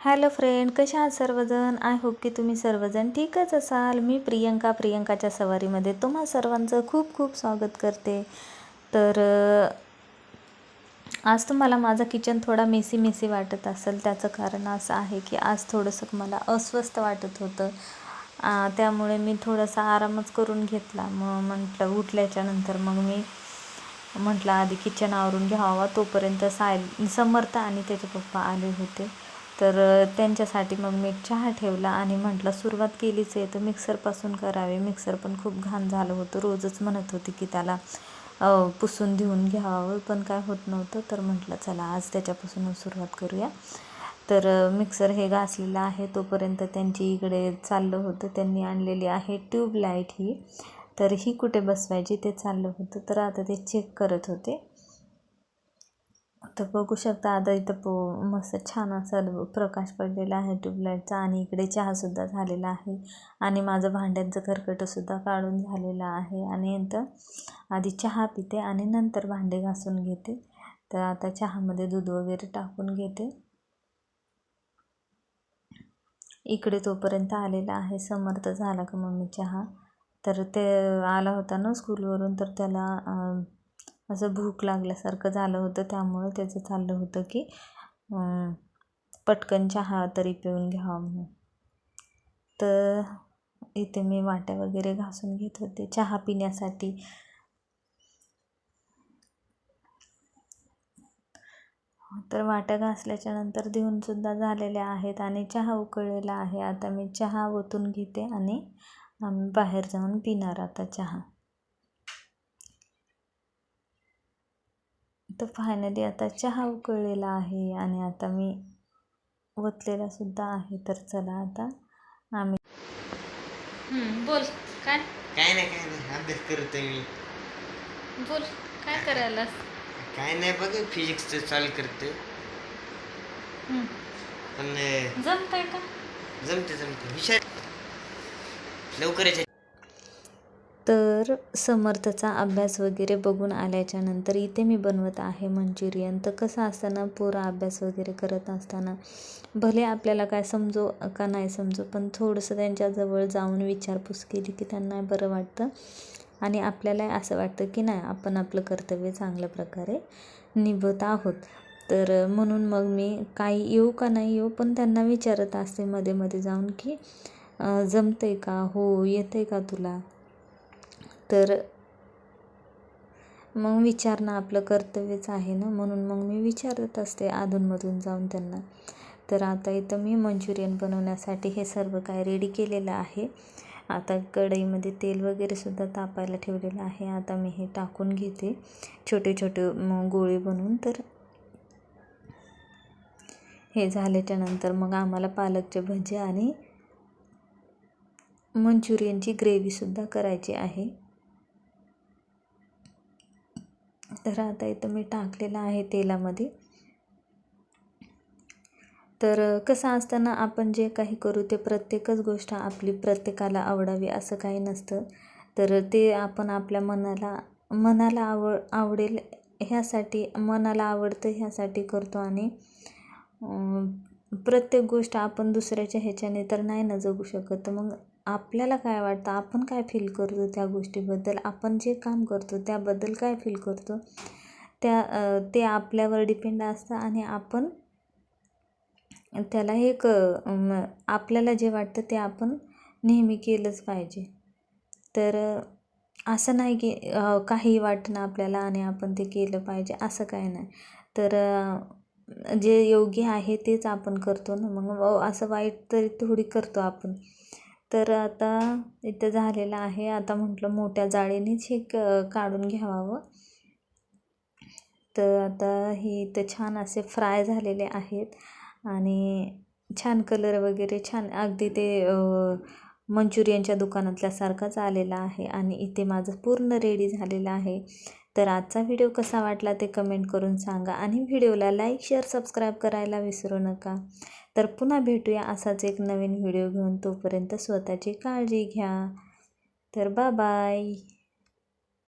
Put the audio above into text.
Hello friend कशा आहात सर्वजण? आय होप की तुम्ही सर्वजण ठीकच असाल. मी प्रियंका प्रियंकाच्या सवारीमध्ये तुम्हा सर्वांचं खूप खूप स्वागत करते. तर आज तुम्हाला माझं किचन थोडा मेसी मेसी वाटत असेल. त्याचं कारण असं आहे की आज थोडंसं मला अस्वस्थ वाटत होतं. त्यामुळे मी थोडासा आरामच करून घेतला. मग म्हटलं उठल्याच्या नंतर मग मी म्हटलं आधी किचन आवरून घ्यावा. तोपर्यंत साय समर्थ आणि त्याचे पप्पा आले होते. तर त्यांच्यासाठी मग मी चहा ठेवला आणि म्हटलं सुरुवात केलीच आहे तर मिक्सरपासून करावे. मिक्सर पण खूप घाण झालं होतं. रोजच म्हणत होती की त्याला पुसून देऊन घ्यावं पण काय होत नव्हतं. तर म्हटलं चला आज त्याच्यापासून सुरुवात करूया. तर मिक्सर हे घासलेलं आहे. तोपर्यंत त्यांची इकडे चाललं होतं. त्यांनी आणलेली आहे ट्यूबलाईट ही. तर ही कुठे बसवायची ते चाललं होतं. तर आता ते चेक करत होते. तर बघू शकता आता इथं पो मस्त छान असा प्रकाश पडलेला आहे ट्यूबलाईटचा आणि इकडे चहासुद्धा झालेला आहे. आणि माझं भांड्यांचं खरकटंसुद्धा काढून झालेलं आहे. आणि नंतर आधी चहा पिते आणि नंतर भांडे घासून घेते. तर आता चहामध्ये दूध वगैरे टाकून घेते. इकडे तोपर्यंत आलेला आहे. समर्थ झाला का मम्मी चहा? तर ते आला होता ना स्कूलवरून तर त्याला असं भूक लागल्यासारखं झालं होतं त्यामुळं त्याचं चाललं होतं की पटकन चहा तरी पिऊन घ्यावा म्हणून. तर इथे मी वाट्या वगैरे घासून घेत होते चहा पिण्यासाठी. तर वाट्या घासल्याच्या नंतर देऊनसुद्धा झालेल्या आहेत आणि चहा उकळलेला आहे. आता मी चहा ओतून घेते आणि आम्ही बाहेर जाऊन पिणार आता चहा. तर फायनली आता चहा उकळलेला आहे आणि आता मी ओतलेला सुद्धा आहे. तर चला आता आम्ही बोल. काय? काय नाही काय नाही. अभ्यास करतोय मी. बोल. काय करायला काय नाही बघ फिजिक्सचं चालू करतोय. पण जमतंय का? जमते जमते हुशार. लवकर याच्या तर समर्थचा अभ्यास वगैरे बघून आल्याच्यानंतर इथे मी बनवत आहे मंचुरियन. तर कसं असताना पोरं अभ्यास वगैरे करत असताना भले आपल्याला काय समजो का नाही समजो पण थोडंसं त्यांच्याजवळ जाऊन विचारपूस केली की त्यांना बरं वाटतं. आणि आपल्याला असं वाटतं की नाही आपण आपलं कर्तव्य चांगल्या प्रकारे निभत आहोत. तर म्हणून मग मी काही येऊ का नाही येऊ पण त्यांना विचारत असते मध्ये मध्ये जाऊन की जमतं जमतंय का? हो येतंय का तुला? तर मग विचारणं आपलं कर्तव्यच आहे ना? म्हणून मग मी विचारत असते अधूनमधून जाऊन त्यांना. तर आता इथं मी मंचुरियन बनवण्यासाठी हे सर्व काय रेडी केलेलं आहे. आता कढईमध्ये तेल वगैरे सुद्धा तापायला ठेवलेलं आहे. आता मी हे टाकून घेते. छोटे छोटे गोळे बनवून. तर हे झाल्याच्यानंतर मग आम्हाला पालकचे भजे आणि मंचुरियनची ग्रेव्हीसुद्धा करायची आहे. तर आता इथं मी टाकलेलं आहे तेलामध्ये. तर कसं असताना आपण जे काही करू ते प्रत्येकच गोष्ट आपली प्रत्येकाला आवडावी असं काही नसतं. तर ते आपण आपल्या मनाला मनाला आवड आवडेल ह्यासाठी मनाला आवडतं ह्यासाठी करतो आणि प्रत्येक गोष्ट आपण दुसऱ्याच्या ह्याच्याने तर नाही ना जगू शकत. मग आपल्याला काय वाटतं? आपण काय फील करतो त्या गोष्टीबद्दल? आपण जे काम करतो त्याबद्दल काय फील करतो? त्या ते आपल्यावर डिपेंड असतं आणि आपण त्याला हे क आपल्याला जे वाटतं ते आपण नेहमी केलंच पाहिजे. तर असं नाही की काही वाटणं आपल्याला आणि आपण ते केलं पाहिजे असं काही नाही. तर जे योग्य आहे तेच आपण करतो ना. मग असं वाईट तरी थोडी करतो आपण. तर आता इथं झालेलं आहे. आता म्हटलं मोठ्या जाळीनेच हे क काढून घ्यावावं तर आता हे इथं छान असे फ्राय झालेले आहेत. आणि छान कलर वगैरे छान अगदी ते मंचुरियनच्या दुकानातल्यासारखाच आलेला आहे. आणि इथे माझं पूर्ण रेडी झालेलं आहे. तर आजचा व्हिडिओ कसा वाटला ते कमेंट करून सांगा आणि व्हिडिओला लाईक शेअर सबस्क्राईब करायला विसरू नका. तर पुन्हा भेटूया असाच एक नवीन व्हिडिओ घेऊन. तोपर्यंत स्वतःची काळजी घ्या. तर बा बाय